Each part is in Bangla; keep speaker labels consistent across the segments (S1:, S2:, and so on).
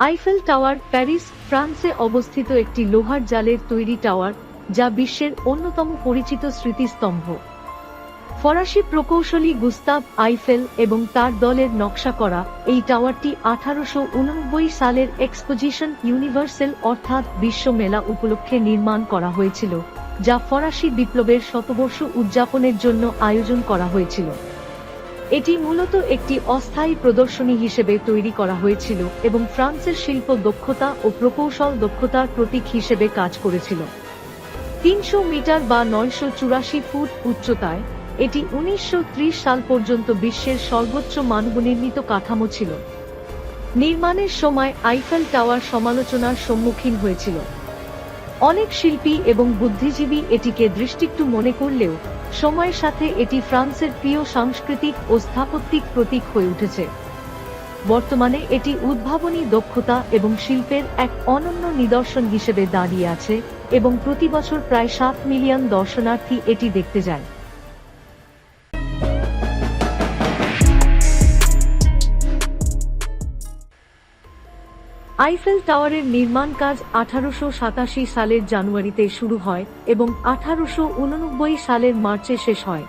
S1: আইফেল টাওয়ার প্যারিস ফ্রান্সে অবস্থিত একটি লোহার জালের তৈরি টাওয়ার যা বিশ্বের অন্যতম পরিচিত স্মৃতিস্তম্ভ। ফরাসি প্রকৌশলী গুস্তাভ আইফেল এবং তার দলের নকশা করা এই টাওয়ারটি আঠারোশো উনব্বই সালের এক্সপোজিশন ইউনিভার্সাল অর্থাৎ বিশ্ব মেলা উপলক্ষে নির্মাণ করা হয়েছিল। যা ফরাসি বিপ্লবের শতবর্ষ উদযাপনের জন্য আয়োজন করা হয়েছিল। এটি মূলত একটি অস্থায়ী প্রদর্শনী হিসেবে তৈরি করা হয়েছিল এবং ফ্রান্সের শিল্প দক্ষতা ও প্রকৌশল দক্ষতার প্রতীক হিসেবে কাজ করেছিল। তিনশো মিটার বা নয়শো চুরাশি ফুট উচ্চতায়, এটি উনিশশো ত্রিশ সাল পর্যন্ত বিশ্বের সর্বোচ্চ মানবনির্মিত কাঠামো ছিল। নির্মাণের সময় আইফেল টাওয়ার সমালোচনার সম্মুখীন হয়েছিল। অনেক শিল্পী এবং বুদ্ধিজীবী এটিকে দৃষ্টিকটু মনে করলেও সময়ের সাথে এটি ফ্রান্সের প্রিয় সাংস্কৃতিক ও স্থাপত্যিক প্রতীক হয়ে উঠেছে। বর্তমানে এটি উদ্ভাবনী দক্ষতা এবং শিল্পের এক অনন্য নিদর্শন হিসেবে দাঁড়িয়ে আছে এবং প্রতি বছর প্রায় সাত মিলিয়ন দর্শনার্থী এটি দেখতে যায়। আইফেল টাওয়ারের নির্মাণ কাজ আঠারোশো সাতাশি সালের জানুয়ারিতে শুরু হয় এবং আঠারোশো উননব্বই সালের মার্চে শেষ হয়।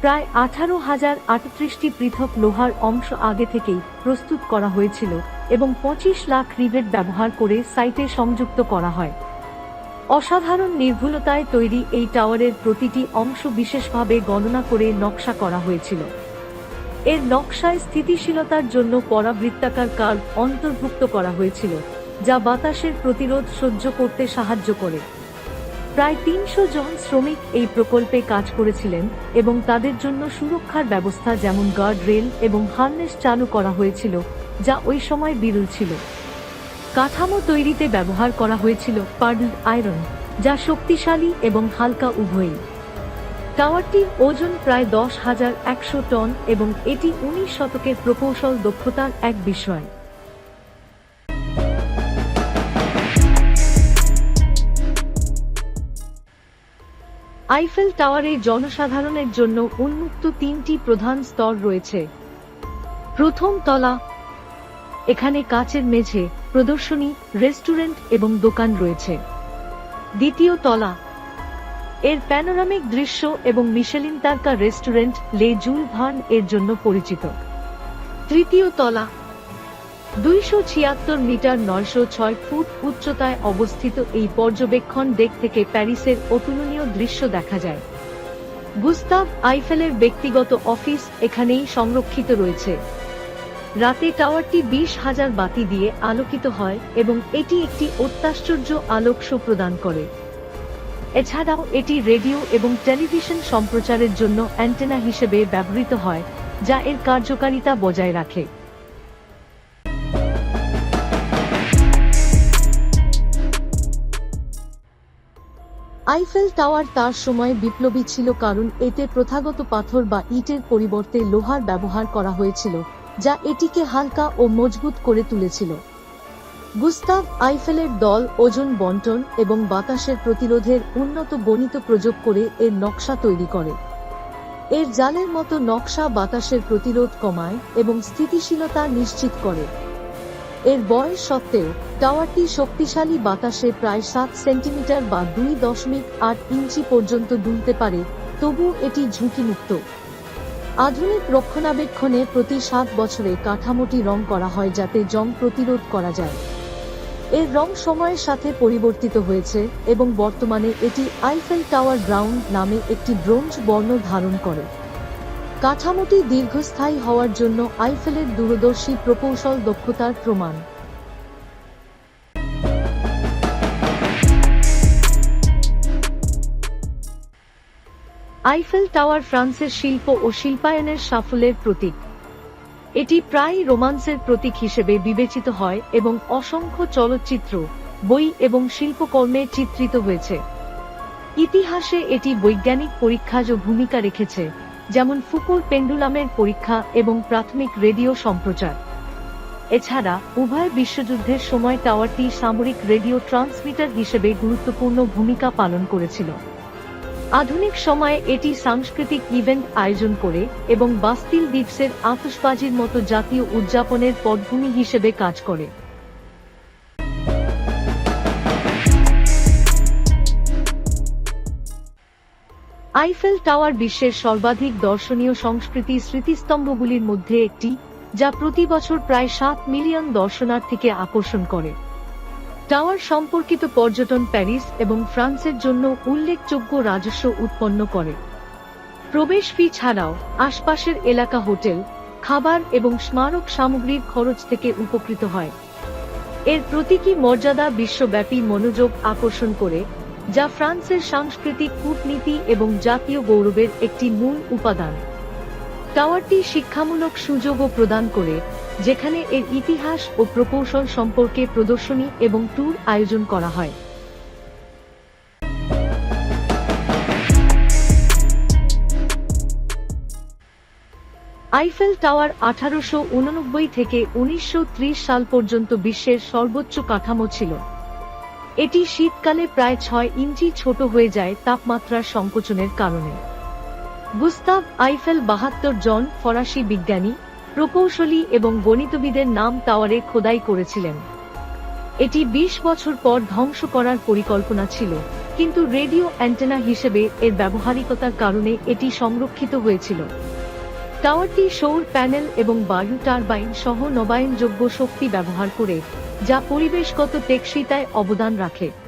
S1: প্রায় আঠারো হাজার আটত্রিশটি পৃথক লোহার অংশ আগে থেকেই প্রস্তুত করা হয়েছিল এবং পঁচিশ লাখ রিভেট ব্যবহার করে সাইটে সংযুক্ত করা হয়। অসাধারণ নির্ভুলতায় তৈরি এই টাওয়ারের প্রতিটি অংশ বিশেষভাবে গণনা করে নকশা করা হয়েছিল। এর নকশায় স্থিতিশীলতার জন্য পরাবৃত্তাকার কার্ভ অন্তর্ভুক্ত করা হয়েছিল, যা বাতাসের প্রতিরোধ সহ্য করতে সাহায্য করে। প্রায় তিনশো জন শ্রমিক এই প্রকল্পে কাজ করেছিলেন এবং তাদের জন্য সুরক্ষার ব্যবস্থা যেমন গার্ড রেল এবং হার্নেস চালু করা হয়েছিল, যা ওই সময় বিরল ছিল। কাঠামো তৈরিতে ব্যবহার করা হয়েছিল পার্ল আয়রন, যা শক্তিশালী এবং হালকা উভয়ই। টাওয়ারটির ওজন প্রায় দশ হাজার একশো টন এবং এটি উনিশ শতকের প্রকৌশল দক্ষতার এক বিষয়। আইফেল টাওয়ারে জনসাধারণের জন্য উন্মুক্ত তিনটি প্রধান স্তর রয়েছে। প্রথম তলা, এখানে কাচের মেঝে, প্রদর্শনী, রেস্টুরেন্ট এবং দোকান রয়েছে। দ্বিতীয় তলা এর প্যানোরামিক দৃশ্য এবং মিশেলিন তারকা রেস্টুরেন্ট লে জুল ভান এর জন্য পরিচিত। তৃতীয় তলা, দুইশো ছিয়াত্তর মিটার নয়শো ছয় ফুট উচ্চতায় অবস্থিত এই পর্যবেক্ষণ ডেক থেকে প্যারিসের অতুলনীয় দৃশ্য দেখা যায়। গুস্তাভ আইফেলের ব্যক্তিগত অফিস এখানেই সংরক্ষিত রয়েছে। রাতে টাওয়ারটি বিশ হাজার বাতি দিয়ে আলোকিত হয় এবং এটি একটি অত্যাশ্চর্য আলোক শো প্রদান করে। এছাড়াও এটি রেডিও এবং টেলিভিশন সম্প্রচারের জন্য অ্যান্টেনা হিসেবে ব্যবহৃত হয়, যা এর কার্যকারিতা বজায় রাখে। আইফেল টাওয়ার তার সময় বিপ্লবী ছিল কারণ এতে প্রথাগত পাথর বা ইটের পরিবর্তে লোহার ব্যবহার করা হয়েছিল, যা এটিকে হালকা ও মজবুত করে তুলেছিল। গুস্তাভ আইফেলের দল, ওজন বন্টন এবং বাতাসের প্রতিরোধের উন্নত গণিত প্রযোগ করে এর নকশা তৈরি করে। এর জালের মতো নকশা বাতাসের প্রতিরোধ কমায় এবং স্থিতিশীলতা নিশ্চিত করে। এর বয়স সত্ত্বেও, টাওয়ারটি শক্তিশালী বাতাসে প্রায় সাত সেন্টিমিটার বা দুই দশমিক আট ইঞ্চি পর্যন্ত দুলতে পারে তবু এটি ঝুঁকিমুক্ত। আধুনিক রক্ষণাবেক্ষণে প্রতি সাত বছরে কাঠামোটি রং করা হয় যাতে জং প্রতিরোধ করা যায়। এর রং সময়ের সাথে পরিবর্তিত হয়েছে এবং বর্তমানে এটি আইফেল টাওয়ার গ্রাউন্ড নামে একটি ব্রোঞ্জ বর্ণ ধারণ করে। কাঠামোটি দীর্ঘস্থায়ী হওয়ার জন্য আইফেলের দূরদর্শী প্রকৌশল দক্ষতার প্রমাণ। আইফেল টাওয়ার ফ্রান্সের শিল্প ও শিল্পায়নের সাফল্যের প্রতীক। এটি প্রায় রোমান্সের প্রতীক হিসেবে বিবেচিত হয় এবং অসংখ্য চলচ্চিত্র, বই এবং শিল্পকর্মে চিত্রিত হয়েছে। ইতিহাসে এটি বৈজ্ঞানিক পরীক্ষাজ ভূমিকা রেখেছে, যেমন ফুকুর পেন্ডুলামের পরীক্ষা এবং প্রাথমিক রেডিও সম্প্রচার। এছাড়া, উভয় বিশ্বযুদ্ধের সময় টাওয়ারটি সামরিক রেডিও ট্রান্সমিটার হিসেবে গুরুত্বপূর্ণ ভূমিকা পালন করেছিল। আধুনিক সময়ে এটি সাংস্কৃতিক ইভেন্ট আয়োজন করে এবং বাস্তিল দ্বীপসের আতশবাজির মতো জাতীয় উদযাপনের পটভূমি হিসেবে কাজ করে। আইফেল টাওয়ার বিশ্বের সর্বাধিক দর্শনীয় সংস্কৃতি স্মৃতিস্তম্ভগুলির মধ্যে একটি, যা প্রতি বছর প্রায় সাত মিলিয়ন দর্শনার্থীকে আকর্ষণ করে। টাওয়ার সম্পর্কিত পর্যটন প্যারিস এবং ফ্রান্সের জন্য উল্লেখযোগ্য রাজস্ব উৎপন্ন করে। প্রবেশ ফি ছাড়াও, আশপাশের এলাকা হোটেল, খাবার এবং স্মারক সামগ্রীর খরচ থেকে উপকৃত হয়। এর প্রতীকী মর্যাদা বিশ্বব্যাপী মনোযোগ আকর্ষণ করে, যা ফ্রান্সের সাংস্কৃতিক কূটনীতি এবং জাতীয় গৌরবের একটি মূল উপাদান। টাওয়ারটি শিক্ষামূলক সুযোগও প্রদান করে যেখানে এর ইতিহাস ও প্রকৌশল সম্পর্কে প্রদর্শনী এবং ট্যুর আয়োজন করা হয়। আইফেল টাওয়ার আঠারোশো উননব্বই থেকে উনিশশো ত্রিশ সাল পর্যন্ত বিশ্বের সর্বোচ্চ কাঠামো ছিল। এটি শীতকালে প্রায় ছয় ইঞ্চি ছোট হয়ে যায় তাপমাত্রার সংকোচনের কারণে। গুস্তাভ আইফেল বাহাত্তর জন ফরাসি বিজ্ঞানী প্রকৌশলী এবং গণিতবিদের নাম টাওয়ারে খোদাই করেছিলেন। এটি ২০ বছর পর ধ্বংস করার পরিকল্পনা ছিল, কিন্তু রেডিও অ্যান্টেনা হিসেবে এর ব্যবহারিকতার কারণে এটি সংরক্ষিত হয়েছিল। টাওয়ারটি সৌর প্যানেল এবং বায়ু টারবাইন সহ নবায়নযোগ্য শক্তি ব্যবহার করে, যা পরিবেশগত টেকসইতায় অবদান রাখে।